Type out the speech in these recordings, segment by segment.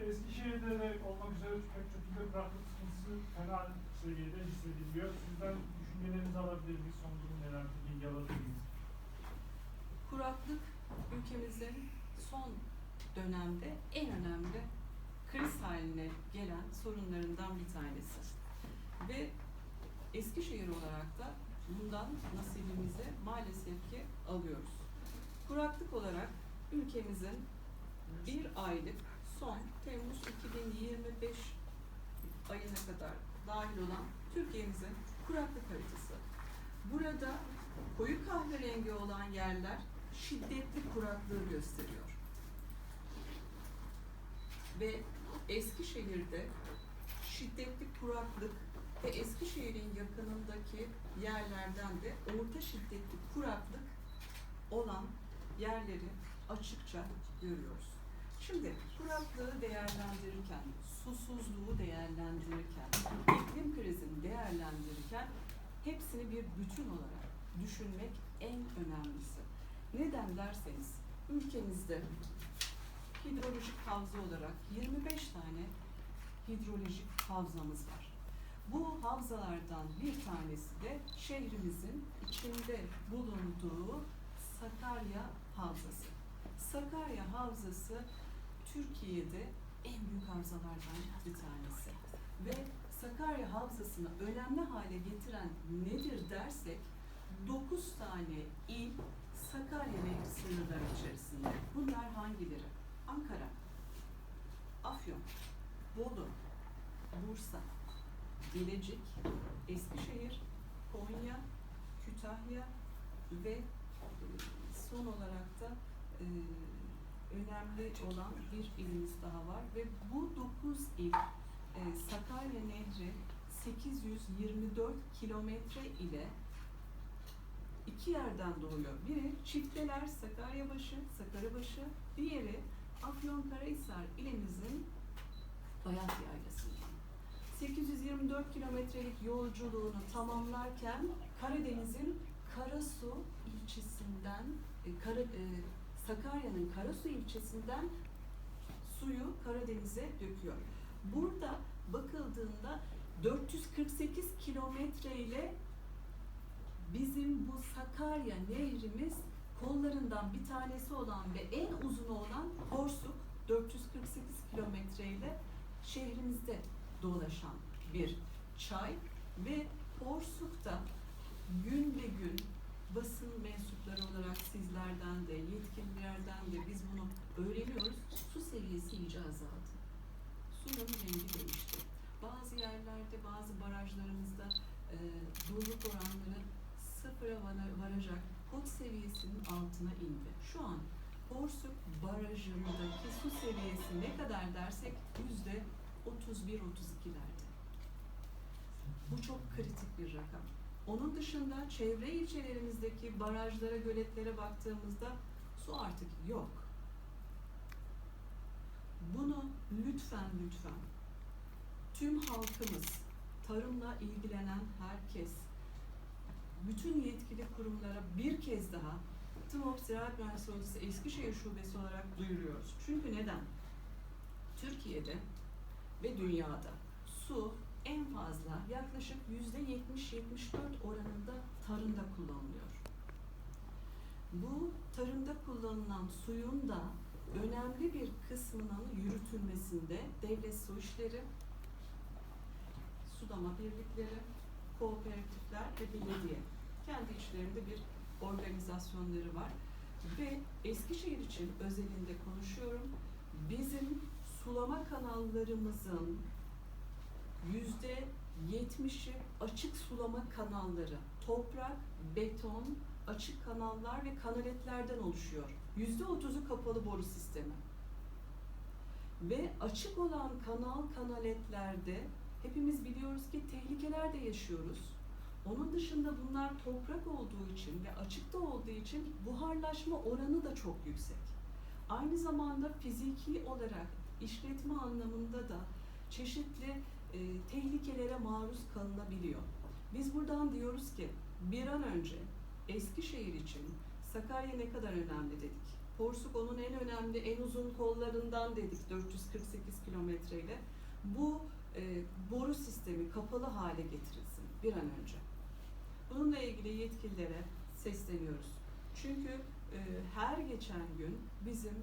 Eskişehir'de de olmak üzere pek çok ilde kuraklık sıkıntısı fena seviyede hissediliyor. Sizden düşüncelerinizi alabilir miyiz? Son durum neler? Bilgi alabilir miyiz? Kuraklık ülkemizin son dönemde en önemli kriz haline gelen sorunlarından bir tanesi. Ve Eskişehir olarak da bundan nasibimizi maalesef ki alıyoruz. Kuraklık olarak ülkemizin bir aylık son Temmuz 2025 ayına kadar dahil olan Türkiye'mizin kuraklık haritası. Burada koyu kahverengi olan yerler şiddetli kuraklığı gösteriyor. Ve Eskişehir'de şiddetli kuraklık ve Eskişehir'in yakınındaki yerlerden de orta şiddetli kuraklık olan yerleri açıkça görüyoruz. Şimdi kuraklığı değerlendirirken, susuzluğu değerlendirirken, iklim krizini değerlendirirken hepsini bir bütün olarak düşünmek en önemlisi. Neden derseniz ülkemizde hidrolojik havza olarak 25 tane hidrolojik havzamız var. Bu havzalardan bir tanesi de şehrimizin içinde bulunduğu Sakarya Havzası. Sakarya Havzası Türkiye'de en büyük havzalardan bir tanesi. Ve Sakarya Havzası'nı önemli hale getiren nedir dersek 9 tane il Sakarya Nehri sınırları içerisinde. Bunlar hangileri? Ankara, Afyon, Bolu, Bursa, Bilecik, Eskişehir, Konya, Kütahya ve e, son olarak da e, önemli olan bir ilimiz daha var ve bu 9 il e, Sakarya Nehri 824 kilometre ile iki yerden doğuyor. Biri Çifteler Sakaryabaşı, Sakaryabaşı, diğeri Afyonkarahisar ilimizin Bayat Yaylası'ndan. 824 kilometrelik yolculuğunu tamamlarken Karadeniz'in Karasu ilçesinden, e, Kara, e, Sakarya'nın Karasu ilçesinden suyu Karadeniz'e döküyor. Burada bakıldığında 448 kilometre ile bizim bu Sakarya nehrimiz kollarından bir tanesi olan ve en uzun olan Porsuk 448 kilometre ile şehrimizde dolaşan bir çay ve Porsuk'ta gün be gün basın mensupları olarak sizlerden de yetkililerden de biz bunu öğreniyoruz. Su seviyesi iyice azaldı. Suyun rengi değişti. Bazı yerlerde bazı barajlarımızda e, doluluk oranları sıfıra vara- varacak kod seviyesinin altına indi. Şu an Porsuk Barajı'ndaki su seviyesi ne kadar dersek yüzde 31-32'lerde. Bu çok kritik bir rakam. Onun dışında çevre ilçelerimizdeki barajlara, göletlere baktığımızda su artık yok. Bunu lütfen lütfen tüm halkımız, tarımla ilgilenen herkes, bütün yetkili kurumlara bir kez daha TMOP Ziraat Mühendisliği Odası Eskişehir Şubesi olarak duyuruyoruz. Çünkü neden? Türkiye'de ve dünyada su en fazla yaklaşık yüzde 70-74 oranında tarımda kullanılıyor. Bu tarımda kullanılan suyun da önemli bir kısmının yürütülmesinde devlet su işleri, sulama birlikleri, kooperatifler ve belediye kendi içlerinde bir organizasyonları var. Ve Eskişehir için özelinde konuşuyorum. Bizim sulama kanallarımızın yüzde yetmişi açık sulama kanalları. Toprak, beton, açık kanallar ve kanaletlerden oluşuyor. Yüzde otuzu kapalı boru sistemi. Ve açık olan kanal kanaletlerde hepimiz biliyoruz ki tehlikeler de yaşıyoruz. Onun dışında bunlar toprak olduğu için ve açıkta olduğu için buharlaşma oranı da çok yüksek. Aynı zamanda fiziki olarak işletme anlamında da çeşitli e, tehlikelere maruz kalınabiliyor. Biz buradan diyoruz ki bir an önce Eskişehir için Sakarya ne kadar önemli dedik. Porsuk onun en önemli, en uzun kollarından dedik 448 kilometreyle. Bu e, boru sistemi kapalı hale getirilsin bir an önce. Bununla ilgili yetkililere sesleniyoruz. Çünkü e, her geçen gün bizim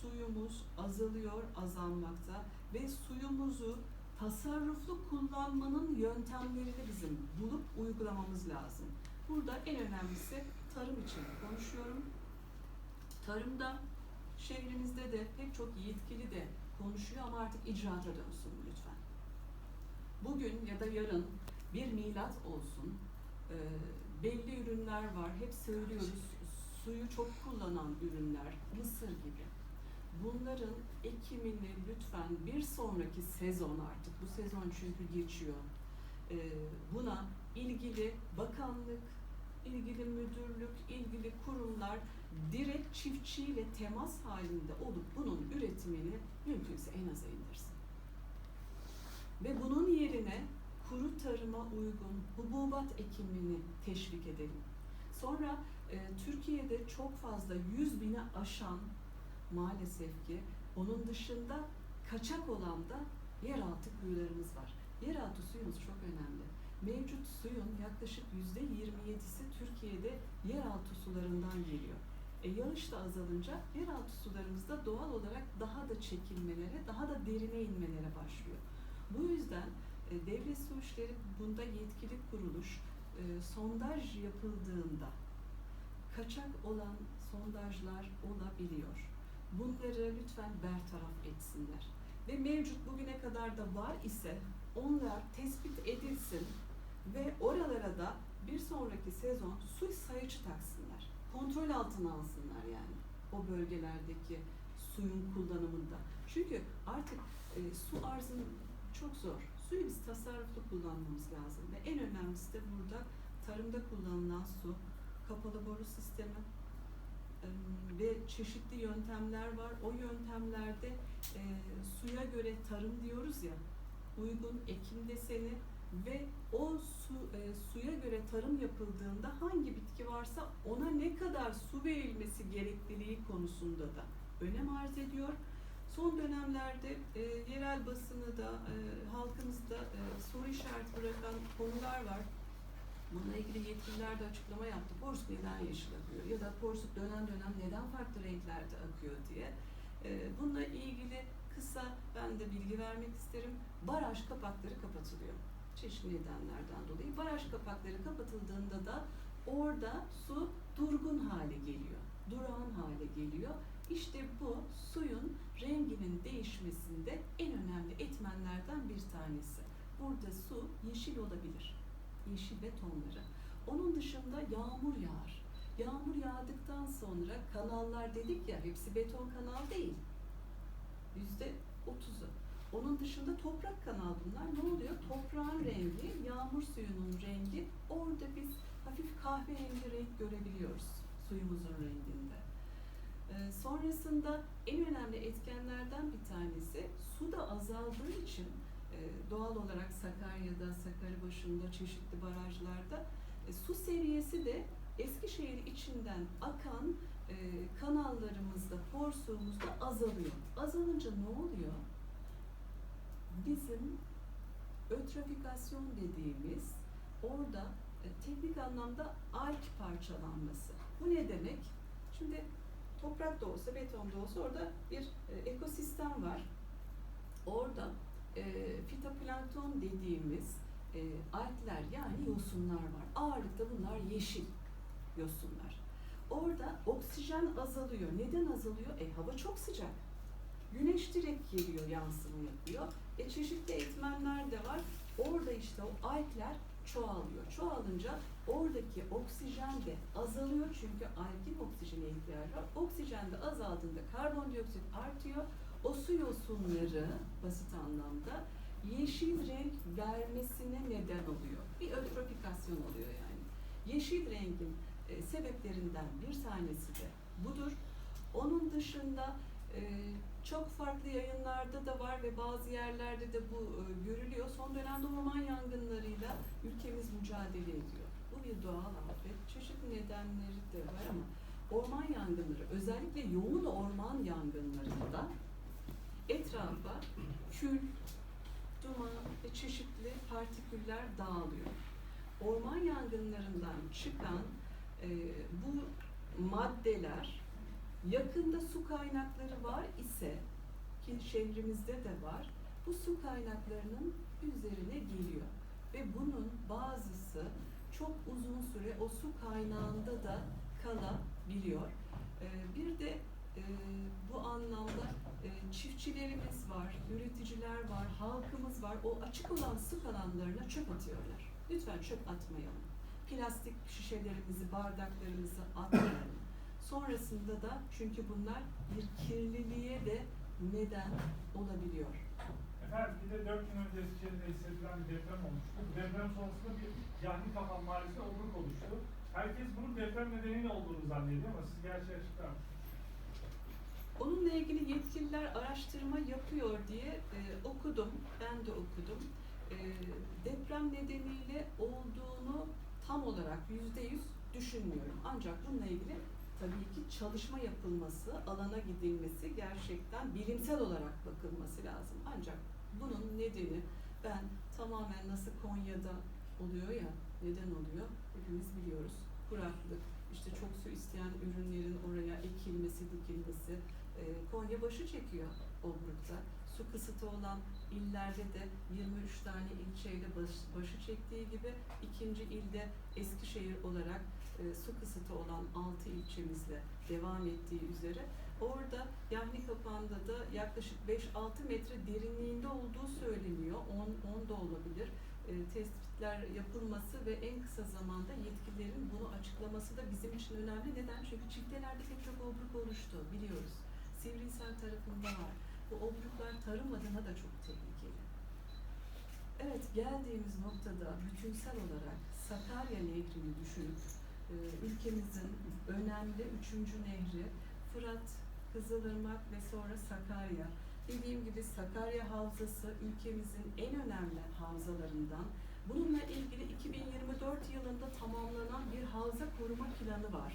suyumuz azalıyor, azalmakta ve suyumuzu tasarruflu kullanmanın yöntemlerini bizim bulup uygulamamız lazım. Burada en önemlisi tarım için konuşuyorum. Tarımda şehrimizde de pek çok yetkili de konuşuyor ama artık icraata dönsün lütfen. Bugün ya da yarın bir milat olsun. Ee, belli ürünler var. Hep söylüyoruz. Suyu çok kullanan ürünler. Mısır gibi. Bunların ekimini lütfen bir sonraki sezon artık. Bu sezon çünkü geçiyor. Ee, buna ilgili bakanlık, ilgili müdürlük, ilgili kurumlar direkt çiftçiyle temas halinde olup bunun üretimini mümkünse en aza indirsin. Ve bunun yerine kuru tarıma uygun hububat ekimini teşvik edelim. Sonra e, Türkiye'de çok fazla 100 bine aşan maalesef ki onun dışında kaçak olan da yeraltı kuyularımız var. Yeraltı suyumuz çok önemli. Mevcut suyun yaklaşık yüzde 27'si Türkiye'de yeraltı sularından geliyor. E, yağış da azalınca yeraltı sularımızda doğal olarak daha da çekilmelere, daha da derine inmelere başlıyor. Bu yüzden e, devlet su işleri bunda yetkili kuruluş e, sondaj yapıldığında kaçak olan sondajlar olabiliyor. Bunları lütfen bertaraf etsinler. Ve mevcut bugüne kadar da var ise onlar tespit edilsin ve oralara da bir sonraki sezon su sayıcı taksınlar. Kontrol altına alsınlar yani o bölgelerdeki suyun kullanımında. Çünkü artık e, su arzın çok zor. Suyu biz tasarruflu kullanmamız lazım ve en önemlisi de burada tarımda kullanılan su, kapalı boru sistemi ve çeşitli yöntemler var. O yöntemlerde e, suya göre tarım diyoruz ya, uygun ekim deseni ve o su e, suya göre tarım yapıldığında hangi bitki varsa ona ne kadar su verilmesi gerekliliği konusunda da önem arz ediyor. Son dönemlerde e, yerel basını da e, halkımızda e, soru işareti bırakan konular var. Bununla ilgili yetkililer de açıklama yaptı. Porsuk neden yeşil akıyor ya da porsuk dönem dönem neden farklı renklerde akıyor diye. E, bununla ilgili kısa ben de bilgi vermek isterim. Baraj kapakları kapatılıyor. Çeşitli nedenlerden dolayı. Baraj kapakları kapatıldığında da orada su durgun hale geliyor. Durağan hale geliyor. İşte bu suyun renginin değişmesinde en önemli etmenlerden bir tanesi. Burada su yeşil olabilir. Yeşil ve. Onun dışında yağmur yağar. Yağmur yağdıktan sonra kanallar dedik ya hepsi beton kanal değil. Yüzde otuzu. Onun dışında toprak kanal bunlar. Ne oluyor? Toprağın rengi, yağmur suyunun rengi. Orada biz hafif kahverengi renk görebiliyoruz suyumuzun renginde. Ee, sonrasında en önemli etkenlerden bir tanesi su da azaldığı için doğal olarak Sakarya'da, Sakaryabaşı'nda, çeşitli barajlarda e, su seviyesi de Eskişehir içinden akan e, kanallarımızda, porsuğumuzda azalıyor. Azalınca ne oluyor? Bizim ötrafikasyon dediğimiz orada e, teknik anlamda alg parçalanması. Bu ne demek? Şimdi toprak da olsa, beton da olsa orada bir e, ekosistem var. Orada e, fitoplankton dediğimiz e, algler yani yosunlar var. Ağırlıkta bunlar yeşil yosunlar. Orada oksijen azalıyor. Neden azalıyor? E hava çok sıcak. Güneş direkt geliyor, yansıma yapıyor. E çeşitli etmenler de var. Orada işte o algler çoğalıyor. Çoğalınca oradaki oksijen de azalıyor çünkü algin oksijene ihtiyacı var. Oksijen de azaldığında karbondioksit artıyor. O su yosunları basit anlamda yeşil renk vermesine neden oluyor. Bir ötrofikasyon oluyor yani. Yeşil rengin e, sebeplerinden bir tanesi de budur. Onun dışında e, çok farklı yayınlarda da var ve bazı yerlerde de bu e, görülüyor. Son dönemde orman yangınlarıyla ülkemiz mücadele ediyor. Bu bir doğal afet. Çeşitli nedenleri de var ama orman yangınları, özellikle yoğun orman yangınlarında etrafa kül, duman ve çeşitli partiküller dağılıyor. Orman yangınlarından çıkan e, bu maddeler yakında su kaynakları var ise ki şehrimizde de var bu su kaynaklarının üzerine geliyor ve bunun bazısı çok uzun süre o su kaynağında da kalabiliyor. Ee, bir de e, bu anlamda e, çiftçilerimiz var, üreticiler var, halkımız var. O açık olan su kanallarına çöp atıyorlar. Lütfen çöp atmayalım. Plastik şişelerimizi, bardaklarımızı atmayalım. Sonrasında da çünkü bunlar bir kirliliğe de neden olabiliyor. Efendim bir de 4 gün önce Eskişehir'de hissedilen bir deprem olmuştu. Deprem sonrasında bir yahni kapan maalesef obruk oluştu. Herkes bunun deprem nedeniyle olduğunu zannediyor ama siz gerçeği? Onunla ilgili yetkililer araştırma yapıyor diye e, okudum, ben de okudum. E, deprem nedeniyle olduğunu tam olarak yüzde yüz düşünmüyorum. Ancak bununla ilgili tabii ki çalışma yapılması, alana gidilmesi, gerçekten bilimsel olarak bakılması lazım. Ancak bunun nedeni ben tamamen nasıl Konya'da oluyor ya, neden oluyor? Hepimiz biliyoruz. Kuraklık, işte çok su isteyen ürünlerin oraya ekilmesi, dikilmesi. Ee, Konya başı çekiyor Obruk'ta. Su kısıtı olan illerde de 23 tane ilçeyle baş, başı çektiği gibi ikinci ilde Eskişehir olarak e, su kısıtı olan 6 ilçemizle devam ettiği üzere orada Yahni Kapağı'nda da yaklaşık 5-6 metre derinliğinde olduğu söyleniyor. 10, 10 da olabilir. E, tespitler yapılması ve en kısa zamanda yetkililerin bunu açıklaması da bizim için önemli. Neden? Çünkü çiftelerde pek çok obruk oluştu biliyoruz. Sivrihisar tarafında var. Bu obruklar tarım adına da çok tehlikeli. Evet, geldiğimiz noktada bütünsel olarak Sakarya Nehri'ni düşünüp e, ülkemizin önemli üçüncü nehri Fırat, Kızılırmak ve sonra Sakarya. Dediğim gibi Sakarya Havzası ülkemizin en önemli havzalarından. Bununla ilgili 2024 yılında tamamlanan bir havza koruma planı var.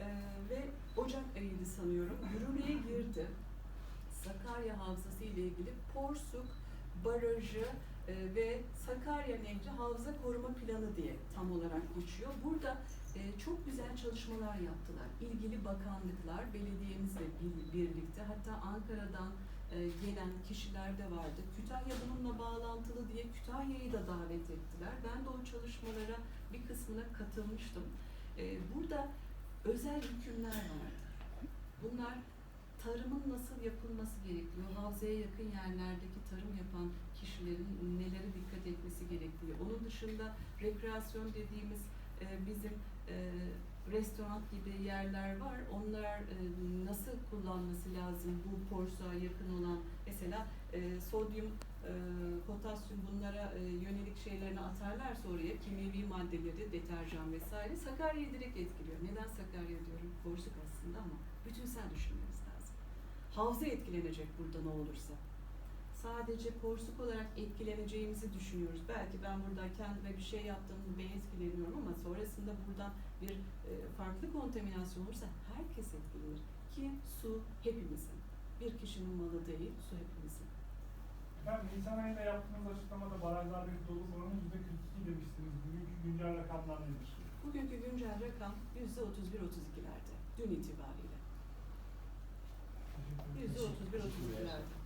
E, ve Ocak ayıydı sanıyorum. Yürürlüğe girdi. Sakarya Havzası ile ilgili Porsuk Barajı e, ve Sakarya Nehri Havza Koruma Planı diye tam olarak geçiyor. Burada e, çok güzel çalışmalar yaptılar. İlgili bakanlıklar, belediyemizle bir- birlikte hatta Ankara'dan e, gelen kişiler de vardı. Kütahya bununla bağlantılı diye Kütahya'yı da davet ettiler. Ben de o çalışmalara bir kısmına katılmıştım. E, burada özel hükümler vardı. Bunlar tarımın nasıl yapılması gerekiyor, havzaya yakın yerlerdeki tarım yapan kişilerin nelere dikkat etmesi gerektiği. Onun dışında rekreasyon dediğimiz e, bizim e, restoran gibi yerler var. Onlar e, nasıl kullanması lazım bu porsuğa yakın olan mesela e, sodyum, e, potasyum bunlara e, yönelik şeylerini atarlarsa oraya kimyevi maddeleri, deterjan vesaire Sakarya'yı direkt etkiliyor. Neden Sakarya diyorum? Porsuk aslında ama bütünsel düşünmemiz lazım. Havza etkilenecek burada ne olursa. Sadece porsuk olarak etkileneceğimizi düşünüyoruz. Belki ben burada kendime bir şey yaptığımda ben etkileniyorum ama sonrasında buradan bir e, farklı kontaminasyon olursa herkes etkilenir. Ki su hepimizin. Bir kişinin malı değil, su hepimizin. Efendim Nisan ayında yaptığınız açıklamada barajlardaki dolu oranı %42 demiştiniz. Bugünkü güncel rakamlar nedir? Bugünkü güncel rakam %31-32'lerde. Dün itibariyle. Teşekkür ederim. %31-32'lerde.